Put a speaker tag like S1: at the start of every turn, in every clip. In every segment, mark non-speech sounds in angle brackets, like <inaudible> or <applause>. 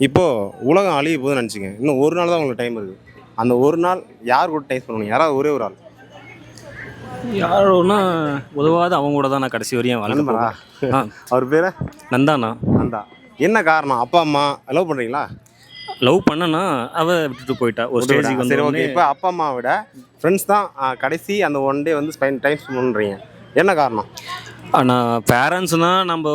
S1: இப்போது உலகம் அழிய போகுதுன்னு நினச்சிங்க. இன்னும் ஒரு நாள் தான் உங்களுக்கு டைம் இருக்குது அந்த ஒரு நாள் யார் கூட டைம் பண்ணணும் யாராவது ஒரே ஒரு ஆள்.
S2: யாரோன்னா உதவாத அவங்க கூட தான் நான் கடைசி வரையும். ஆ.
S1: அவர் பேர்?
S2: நந்தாண்ணா.
S1: அந்த என்ன காரணம்? அப்பா அம்மா லவ் பண்ணுறீங்களா
S2: லவ் பண்ணனா அவ விட்டுட்டு போயிட்டா. ஒரு ஸ்டேஜுக்கு
S1: சரி ஓகே இப்போ அப்பா அம்மாவை விட ஃப்ரெண்ட்ஸ் தான் கடைசி அந்த ஒன் டே வந்து ஸ்பெண்ட் டைம் பண்ணுறீங்க என்ன காரணம்?
S2: ஆனால் பேரண்ட்ஸ்னால் நம்ம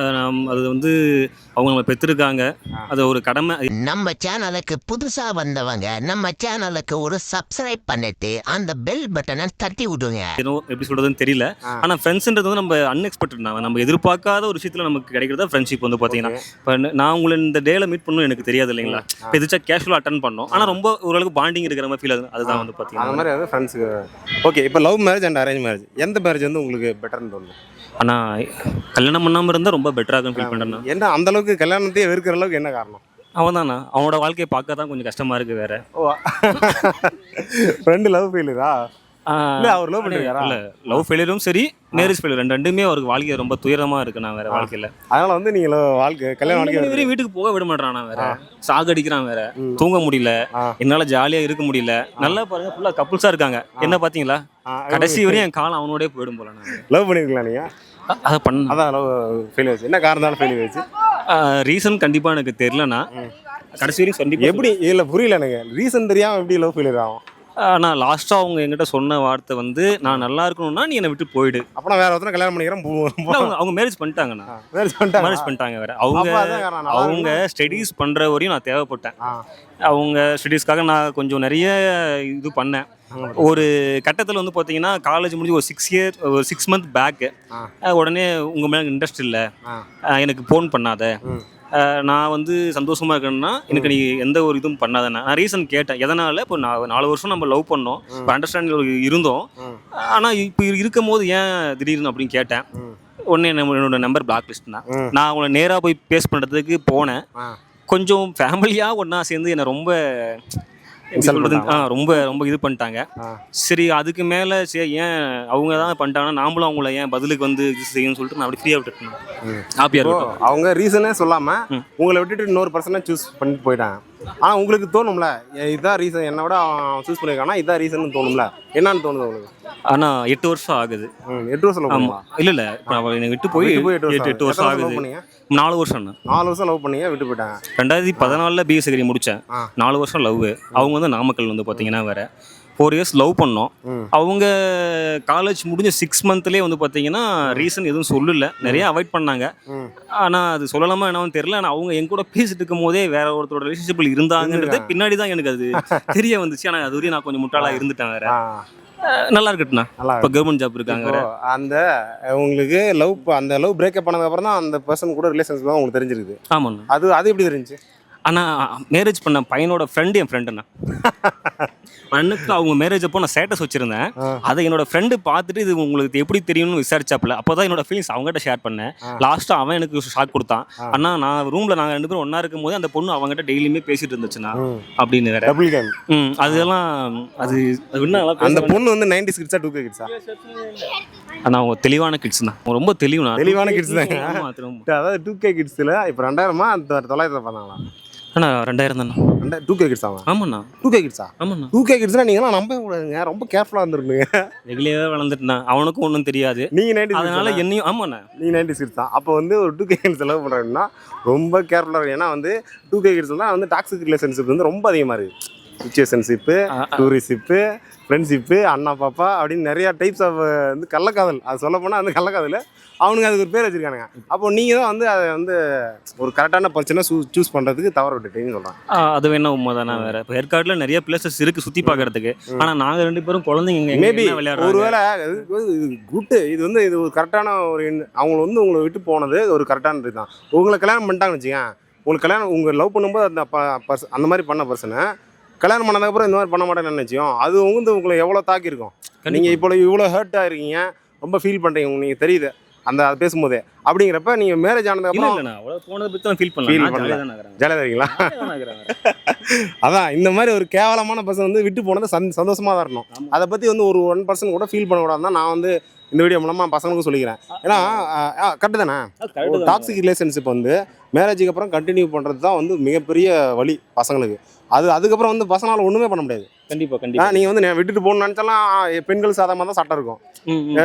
S2: நம்- அது வந்து அவங்க நம்ம பெற்றிருக்காங்க. அது ஒரு கடமை.
S3: நம்ம சேனலுக்கு புதுசா வந்தவங்க நம்ம சேனலுக்கு ஒரு சப்ஸ்கிரைப் பண்ணிட்டு அந்த பெல் பட்டனை தட்டி விடுங்க.
S2: ஏதோ எப்படி சொல்றதுன்னு தெரியல. ஆனால் ஃப்ரெண்ட்ஸ்ன்றது வந்து நம்ம அன்எக்ஸ்பெக்டட் தான். நம்ம எதிர்பார்க்காத ஒரு விஷயத்தில் நமக்கு கிடைக்கிறதா ஃப்ரெண்ட்ஷிப் வந்து பார்த்தீங்கன்னா இப்போ நான் உங்களை இந்த டேல மீட் பண்ணணும் எனக்கு தெரியாது இல்லைங்களா? இப்போ எதிர்த்தா கேஷுவலாக அட்டன் பண்ணோம். ஆனால் ரொம்ப ஓரளவுக்கு பாண்டிங் இருக்கிற மாதிரி ஃபீல் ஆகுது. அதுதான் வந்து
S1: அந்த
S2: பார்த்தீங்கன்னா
S1: மாதிரி வந்து ஃப்ரெண்ட்ஸுக்கு ஓகே இப்போ love marriage and arrange marriage எந்த மேரேஜ் வந்து உங்களுக்கு பெட்டர்னு தோணுது?
S2: ஆனால் கல்யாணம் பண்ணாமல் இருந்தால் ரொம்ப பெட்டராக ஃபீல் பண்ணுறேன்
S1: என்ன அந்த அளவுக்கு கல்யாணத்தையே வெறுக்கிற அளவுக்கு என்ன காரணம்?
S2: அவன் தானே அவனோட வாழ்க்கையை பார்க்க தான் கொஞ்சம் கஷ்டமாக இருக்குது வேற.
S1: ஃப்ரெண்டு லவ் ஃபெயிலுதா இல்லை அவர் லவ் பண்ணிருக்காரா?
S2: இல்லை. லவ் ஃபெயிலியரும் சரி மேரேஜ் ஃபெயிலியர் ரெண்டு ரெண்டுமே அவருக்கு வாழ்க்கை ரொம்ப துயரமாக இருக்கு நான் வேற வாழ்க்கையில்.
S1: அதனால வந்து நீங்க love வாழ்க்கை கல்யாண வாழ்க்கை
S2: வீட்டுக்கு போக விட மாட்டான் நான் வேற. சாகடிக்கிறான் வேற. தூங்க முடியல. என்னால ஜாலியா இருக்க முடியல. நல்லா பாருங்க ஃபுல்லா கப்புள்ஸா இருக்காங்க. என்ன பாத்தீங்களா? கடைசி வரையும் என் காலம் அவனோடய போயிடும் போல
S1: லவ் பண்ணிருக்கலாம் நீங்க?
S2: அ- அதை பண்ண
S1: அதான் லவ் ஃபெயில் ஆச்சு. என்ன காரணத்தால ஃபெயில் ஆச்சு?
S2: ரீசன் கண்டிப்பா எனக்கு தெரியலனா கடைசி வரையும் கண்டிப்பா
S1: எப்படி? இல்ல புரியல எனக்கு. ரீசன் தெரியாம எப்படி லவ் ஃபெயிலியர் ஆகும்?
S2: ஆனா லாஸ்டா அவங்க என்கிட்ட சொன்ன வார்த்தை வந்து நான் நல்லா இருக்கணும்னா நீ என்னை விட்டு போயிடு.
S1: அப்ப வேற ஒருத்தனை கல்யாணம் பண்ணிக்கிறேன்
S2: அவங்க அவங்க மேரேஜ் பண்ணிட்டாங்கண்ணா.
S1: மேரேஜ் பண்ணிட்டாங்க
S2: மேரேஜ் பண்ணிட்டாங்க வேற. அவங்க
S1: அப்ப அதான் காரணம், நல்லா
S2: அவங்க ஸ்டடீஸ் பண்ற வரையும் நான் தேவைப்பட்டேன்.
S1: ஆ.
S2: அவங்க ஸ்டடீஸ்க்காக நான் கொஞ்சம் நிறைய இது பண்ணேன். ஒரு கட்டத்தில் வந்து பார்த்தீங்கன்னா காலேஜ் முடிஞ்சு ஒரு சிக்ஸ் இயர் ஒரு சிக்ஸ் மந்த் பேக்கு
S1: ஆ.
S2: உடனே உங்கள் மேலே இன்ட்ரெஸ்ட் இல்லை.
S1: ஆ.
S2: எனக்கு ஃபோன் பண்ணாத.
S1: ம்.
S2: நான் வந்து சந்தோஷமா இருக்கேன்னா எனக்கு நீ எந்த ஒரு இதுவும் பண்ணாதண்ணா நான் ரீசன் கேட்டேன். எதனால? இப்போ நான் நாலு வருஷம் நம்ம லவ் பண்ணோம். இப்போ அண்டர்ஸ்டாண்டிங் இருந்தோம். ஆனால் இப்போ இருக்கும் போது ஏன் திடீர்னு அப்படின்னு கேட்டேன். உடனே என்னோட நம்பர் பிளாக் லிஸ்ட் தான். நான் அவங்கள நேராக போய் பேஸ் பண்ணுறதுக்கு போனேன். கொஞ்சம் ஃபேமிலியாக ஒன்றா சேர்ந்து என்னை ரொம்ப ரொம்ப ரொம்ப இது பண்ணிட்டாங்க. சரி அதுக்கு மேலே சரி ஏன் அவங்க தான் பண்ணிட்டாங்கன்னா நாமளும் அவங்கள ஏன் பதிலுக்கு வந்து இது செய்யணும்னு சொல்லிட்டு நான் அப்படி ஃப்ரீயாக விட்டுருக்கேன். ஹாப்பியாக
S1: இப்போ
S2: இருக்கட்டும்
S1: அவங்க ரீசனே சொல்லாம. உங்களை விட்டுட்டு இன்னொரு பர்சனை சூஸ் பண்ணிட்டு போயிட்டாங்க ஆனா உங்களுக்கு தோணும்ல? ஏ, இதான் ரீசன் என்னை விட சூஸ் பண்ணிருக்கானா? இதான் ரீசன் தோணும்ல? என்னன்னு தோணுது உங்களுக்கு?
S2: ஆனால் எட்டு வருஷம் ஆகுது.
S1: எட்டு வருஷம் லவ்
S2: ஆமாம் இல்லை இல்லை. என்னை விட்டு போய்
S1: எட்டு
S2: எட்டு
S1: வருஷம்
S2: ஆகுது. நாலு வருஷம்
S1: நாலு வருஷம் லவ் பண்ணீங்க விட்டு போயிட்டாங்க
S2: ரெண்டாயிரத்தி பதினாலில் பிஎஸ்சி முடித்தேன். நாலு வருஷம் லவ் அவங்க வந்து நாமக்கல் வந்து பார்த்தீங்கன்னா வேற. ஃபோர் இயர்ஸ் லவ் பண்ணோம். அவங்க காலேஜ் முடிஞ்ச சிக்ஸ் மந்த்லேயே வந்து பார்த்தீங்கன்னா ரீசன் எதுவும் சொல்லல. நிறைய அவாய்ட் பண்ணாங்க. ஆனால் அது சொல்லலாமா என்னன்னு தெரியல. ஆனால் அவங்க என் கூட பேசிட்டு இருக்கும் போதே வேற ஒருத்தரோட ரிலேஷன்ஷிப்பில் இருந்தாங்கன்றது பின்னாடி தான் எனக்கு அது <laughs> தெரிய வந்துச்சு. ஆனால் அது வரையும் நான் கொஞ்சம் முட்டாளாக இருந்துட்டேன் வேற. நல்லா இருக்கட்டும்ண்ணா.
S1: நல்லா
S2: இப்போ கவர்மெண்ட் ஜாப் இருக்காங்க
S1: அந்த உங்களுக்கு லவ் அந்த லவ் பிரேக்கப் பண்ணதுக்கு அப்புறம் தான் அந்த பர்சன் கூட ரிலேஷன்ஷிப் தான் உங்களுக்கு தெரிஞ்சிருக்குது.
S2: ஆமாண்ணா.
S1: அது அது எப்படி தெரிஞ்சுச்சு?
S2: ஆனால் மேரேஜ் பண்ண பையனோட ஃப்ரெண்டு என் ஃப்ரெண்டுண்ணா <laughs> அண்ணுக்கு அவங்க மேரேஜ் அப்போ நான் ஸ்டேட்டஸ் வச்சிருந்தேன். அதை என்னோட ஃப்ரெண்டு பார்த்துட்டு இது உங்களுக்கு எப்படி தெரியும்னு விசாரிச்சாப்புல. அப்போ தான் என்னோட ஃபீலிங்ஸ் அவங்ககிட்ட ஷேர் பண்ணேன். லாஸ்ட்டாக அவன் எனக்கு ஷாக் கொடுத்தான். அண்ணா நான் ரூமில் நாங்கள் ரெண்டு பேரும் ஒன்றா இருக்கும் போது அந்த பொண்ணு அவங்ககிட்ட டெய்லியுமே பேசிட்டு இருந்துச்சுண்ணா.
S1: ம்.
S2: அப்படின்னு வேற. ம் அதெல்லாம் அது என்ன
S1: அந்த. பொண்ணு வந்து நைன்டி கிட்ஸா டூ கிட்ஸா
S2: அண்ணா அவங்க தெளிவான கிட்ஸ் தான். ரொம்ப
S1: தெளிவான தாங்க.
S2: ஆமா, திரும்ப.
S1: அதாவது டூ கே கிட்ஸில் இப்போ ரெண்டாயிரமா? அந்த தொள்ளாயிரத்தில் பண்ணாங்களா
S2: அண்ணா ரெண்டாயிரம் தானே
S1: ரெண்டா டூ கே கிட்ஸ் ஆகும்
S2: ஆமாண்ணா.
S1: டூ கே கிட்ஸா
S2: ஆமாண்ணா.
S1: டூ கே கிட்ஸ்னா நீங்களாம் நம்ப கூடாதுங்க. ரொம்ப கேர்ஃபுல்லாக இருந்திருக்குங்க
S2: ரெகுலராக வளர்ந்துட்டுண்ணா. அவனுக்கும் ஒன்றும் தெரியாது.
S1: நீங்கள் நைன்டி
S2: அதனால என்னையும் ஆமாண்ணா.
S1: நீ நைன்டி கிட்ஸ் தான் அப்போ வந்து ஒரு டூ கே கிட்ஸ் செலவு பண்ணுறாங்கன்னா ரொம்ப கேர்ஃபுல்லாக இருக்கும் ஏன்னா வந்து டூ கே கிட்ஸ் தான் வந்து டாக்ஸிக் ரிலேஷன்ஷிப் வந்து ரொம்ப அதிகமாக இருக்குது சுச்சுவேஷன்ஷிப்பு. டூரிஷிப்பு ஃப்ரெண்ட்ஷிப்பு அண்ணா பாப்பா அப்படின்னு நிறையா டைப்ஸ் ஆஃப் வந்து கள்ளக்காதல். அது சொல்ல போனால் அந்த கள்ளக்காதல். அவனுங்க அதுக்கு ஒரு பேர் வச்சிருக்கானுங்க. அப்போ நீங்கள் தான் வந்து அதை வந்து ஒரு கரெக்டான பர்சனை சூ சூஸ் பண்ணுறதுக்கு தவற விட்டுட்டீங்கன்னு சொல்கிறான்
S2: ஆ, அது வேணா உண்மைதானே வேற. இப்போ ஏற்காடுல நிறைய பிளேசஸ் இருக்கு சுத்தி பார்க்கறதுக்கு ஆனா நாங்க ரெண்டு பேரும் குழந்தைங்க
S1: மேபி
S2: என்ன விளையாடுறாங்க?
S1: ஒருவேளை இது குட்டு இது வந்து இது ஒரு கரெக்டான ஒரு எண்- அவங்க வந்து உங்களை விட்டு போனது ஒரு கரெக்டான இது தான் உங்களை கல்யாணம் பண்ணிட்டாங்கன்னு வச்சுக்கேன் உங்களுக்கு கல்யாணம் உங்கள் லவ் பண்ணும்போது அந்த அந்த மாதிரி பண்ண பர்சனை கல்யாணம் பண்ணதுக்கப்புறம் இந்த மாதிரி பண்ண மாட்டேன்னு நினச்சியும் அது வந்து உங்களை எவ்வளோ தாக்கியிருக்கும்? நீங்கள் இப்போ இவ்வளோ ஹர்ட் ஆயிருக்கீங்க ரொம்ப ஃபீல் பண்ணுறீங்க நீங்கள் தெரியுது. அந்த அது பேசும்போதே. அப்படிங்கிறப்ப நீங்கள் மேரேஜ் ஆனதுக்கப்புறம்
S2: போனதை தான் ஃபீல்
S1: Feel
S2: பண்ணல. நான்
S1: பண்ணல.
S2: ஜாலியா தான் இருக்கிறேன்.
S1: ஜாலியாக இருக்கீங்களா? அதான் இந்த மாதிரி ஒரு கேவலமான பர்சன் வந்து விட்டு போனது சந் சந்தோஷமாக தான் இருக்கணும். அதை பற்றி வந்து ஒரு ஒன் பர்சன்ட் கூட ஃபீல் பண்ணக்கூடாது தான் நான் வந்து இந்த வீடியோ மூலமாக பசங்களுக்கும் சொல்லிக்கிறேன். ஏன்னா கரெக்டு தானே? ஒரு டாக்ஸிக் ரிலேஷன்ஷிப் வந்து மேரேஜுக்கு அப்புறம் கண்டினியூ பண்ணுறது தான் வந்து மிகப்பெரிய வழி பசங்களுக்கு. அது அதுக்கப்புறம் வந்து பசங்களால் ஒன்றுமே பண்ண முடியாது.
S2: கண்டிப்பா கண்டிப்பா.
S1: நீங்கள் வந்து நே- விட்டுட்டு போகணும்னு நினச்சாலாம் பெண்கள் சாதகமாக தான் சட்டம் இருக்கும்.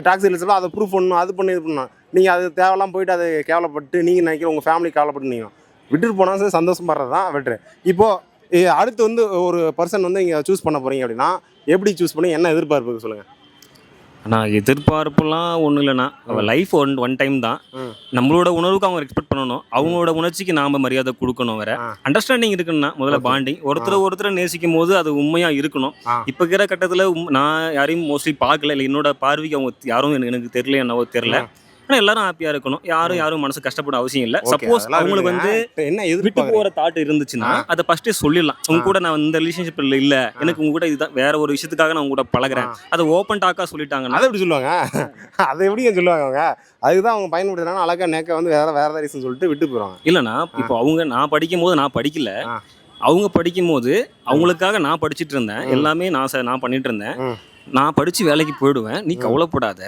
S1: டாக்ஸி ரிலேஷன்லாம் அதை ப்ரூஃப் பண்ணணும் அது பண்ணு இது பண்ணணும். நீங்கள் அது தேவையில்லாம் போயிட்டு அதை கேவலப்பட்டு நீங்கள் நினைக்கிற உங்கள் ஃபேமிலி கேவலப்பட்டு நீங்கள் விட்டுட்டு போனால் சரி சந்தோஷப்படுறது தான் வெட்ரு இப்போது அடுத்து வந்து ஒரு பர்சன் வந்து இங்கே சூஸ் பண்ண போகிறீங்க அப்படின்னா எப்படி சூஸ் பண்ணி என்ன எதிர்பார்ப்பு சொல்லுங்கள்
S2: நான் எதிர்பார்ப்புலாம் ஒன்றும் இல்லைண்ணா. லைஃப் ஒன் ஒன் டைம் தான். நம்மளோட உணர்வுக்கு அவங்க எக்ஸ்பெக்ட் பண்ணணும். அவங்களோட உணர்ச்சிக்கு நாம மரியாதை கொடுக்கணும் வேற. அண்டர்ஸ்டாண்டிங் இருக்குன்னா முதல்ல. பாண்டிங் ஒருத்தர் ஒருத்தர் நேசிக்கும் போது அது உண்மையா இருக்கணும். இப்போ இருக்கிற கட்டத்தில் நான் யாரையும் மோஸ்ட்லி பார்க்கல. இல்லை என்னோட பார்வைக்கு அவங்க யாரும் எனக்கு எனக்கு தெரியல என்னவோ தெரியல. ஆனால் எல்லாரும் ஹாப்பியாக இருக்கணும். யாரும் யாரும் மனசு கஷ்டப்பட அவசியம் இல்லை. சப்போஸ் அவங்களுக்கு வந்து.
S1: என்ன
S2: விட்டு போற தாட் இருந்துச்சுன்னா அதை ஃபர்ஸ்டே சொல்லிடலாம். உங்க கூட நான் இந்த ரிலேஷன்ஷிப்ல இல்ல எனக்கு உங்க கூட இதுதான் வேற ஒரு விஷயத்துக்காக நான் உங்க கூட பழகுறேன். அதை ஓப்பன் டாக்கா சொல்லிட்டாங்கன்னா
S1: அதை எப்படி சொல்லுவாங்க? அதை எப்படிங்க சொல்லுவாங்க அவங்க? அதுக்கு தான் அவங்க பயன்படுத்துறாங்க அழகா நேக்க வந்து வேற வேற ரீசன் சொல்லிட்டு விட்டு போயிடுவாங்க.
S2: இல்லைண்ணா இப்போ அவங்க நான் படிக்கும் போது நான் படிக்கல. அவங்க படிக்கும் போது அவங்களுக்காக நான் படிச்சிட்டு இருந்தேன். எல்லாமே நான் நான் பண்ணிட்டு இருந்தேன். நான் படிச்சு வேலைக்கு போயிடுவேன். நீ கவலைப்படாத.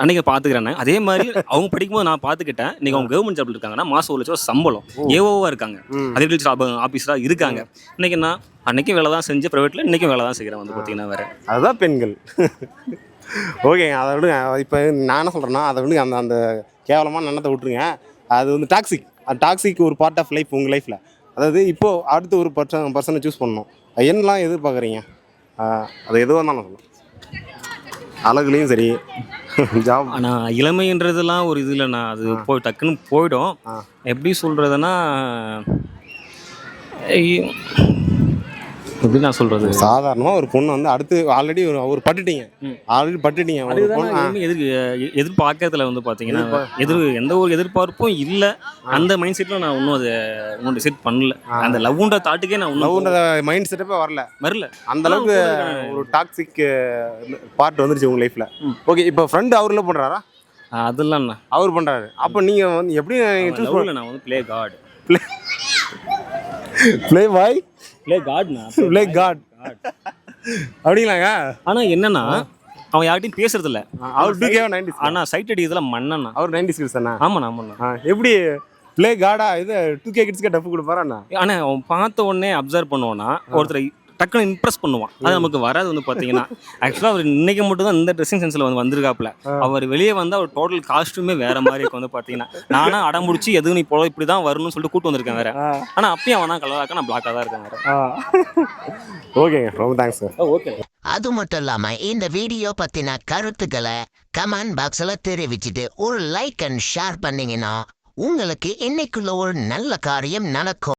S2: அன்னைக்கு பாத்துக்கிறேன். அதே மாதிரி அவங்க படிக்கும் போது நான் பாத்துக்கிட்டேன். இன்னைக்கு அவங்க கவர்மெண்ட் ஜாப்ல இருக்காங்கன்னா மாசம் ஒரு லட்சம் சம்பளம். ஏஓவா இருக்காங்க. அக்ரிகல்ச்சர் ஆபீஸரா இருக்காங்க. இன்னைக்கு நான் அன்னைக்கும் வேலை தான் செஞ்சு பிரைவேட்ல இன்னைக்கும் வேலை தான் செய்கிறேன் வந்து பார்த்தீங்கன்னா வேற.
S1: அதுதான் பெண்கள். ஓகேங்க அதை விடுங்க. இப்போ நான் என்ன சொல்கிறேன்னா அதை விடுங்க. அந்த அந்த கேவலமான எண்ணத்தை விட்டுருங்க. அது வந்து டாக்ஸிக் அது டாக்ஸிக் ஒரு பார்ட் ஆஃப் லைஃப் உங்கள் லைஃப்பில் அதாவது இப்போது அடுத்து ஒரு பர்சன் பர்சனை சூஸ் பண்ணணும். அது என்னலாம் எதிர்பார்க்குறீங்க அது எதுவாக இருந்தாலும் சொல்லலாம். அழகுலேயும் சரி. ஜாப்
S2: ஆனா இளமைன்றதெல்லாம் ஒரு இது இல்லைண்ணா. அது போய் டக்குன்னு போயிடும். எப்படி சொல்றதுன்னா ஐ- எப்படி நான் சொல்றது?
S1: சாதாரணமாக ஒரு பொண்ணு வந்து அடுத்து ஆல்ரெடி ஒரு ஒரு பட்டுட்டீங்க. ஆல்ரெடி பட்டுட்டீங்க. ஒரு பொண்ணு
S2: எதிர் எதிர்பார்க்கறதுல வந்து பார்த்தீங்கன்னா எதிர் எந்த ஒரு எதிர்பார்ப்பும் இல்லை. அந்த மைண்ட் செட்டில் நான் இன்னும் அதை இன்னும் டிசைட் பண்ணல. அந்த லவ்ன்ற தாட்டுக்கே நான்
S1: லவ்ன்ற மைண்ட் செட்டப்பே வரல.
S2: வரல.
S1: அந்த அளவுக்கு ஒரு டாக்ஸிக் பார்ட் வந்துருச்சு உங்கள் லைஃப்பில். ஓகே இப்போ ஃப்ரெண்டு அவர் லவ் பண்ணுறாரா
S2: அதெல்லாம்
S1: அவர் பண்ணுறாரு அப்போ நீங்கள் வந்து எப்படி
S2: நான் வந்து play God
S1: play boy
S2: play காட்னா
S1: play God அப்படிங்களாங்க?
S2: ஆனா என்னன்னா அவன் யார்கிட்டயும் பேசுறது இல்ல
S1: அவர் டூ கேவா நைன்டி
S2: ஆனா சைட் அடிக்கிறதுல மண்ணண்ணா
S1: அவர் நைன்டி ஸ்கில்ஸ் தானே?
S2: ஆமாண்ணா ஆமாண்ணா.
S1: எப்படி ப்ளே காடா இது டூ கே கிட்ஸ்க்கே டஃப் கொடுப்பாராண்ணா
S2: ஆனா அவன் பார்த்த உடனே அப்சர்வ் பண்ணுவானா ஒருத்தரை டக்குன்னு இம்ப்ரெஸ் பண்ணுவான். அது நமக்கு வராது வந்து பாத்தீங்கன்னா. ஆக்சுவலா அவர் இன்னைக்கு மட்டும் தான் இந்த ட்ரெஸ்ஸிங் சென்ஸ்ல வந்து வந்திருக்காப்ல அவர் வெளியே வந்து அவர் டோட்டல் காஸ்ட்யூமே வேற மாதிரி இருக்கும் வந்து பாத்தீங்கன்னா. நானா அடம் முடிச்சு எதுவும் நீ போல இப்படி தான் வரணும்னு சொல்லிட்டு கூட்டு வந்திருக்கேன் வேற. ஆனா அப்பயும் அவனா கலராக்க நான் பிளாக்கா தான் இருக்கேன் வேற.
S1: ஓகேங்க ரொம்ப தேங்க்ஸ் சார்
S2: ஓகே
S3: அது மட்டும் இல்லாம இந்த வீடியோ பத்தின கருத்துக்களை கமெண்ட் பாக்ஸ்ல தெரிவிச்சுட்டு ஒரு லைக் அண்ட் ஷேர் பண்ணீங்கன்னா உங்களுக்கு இன்னைக்குள்ள ஒரு நல்ல காரியம் நடக்கும்.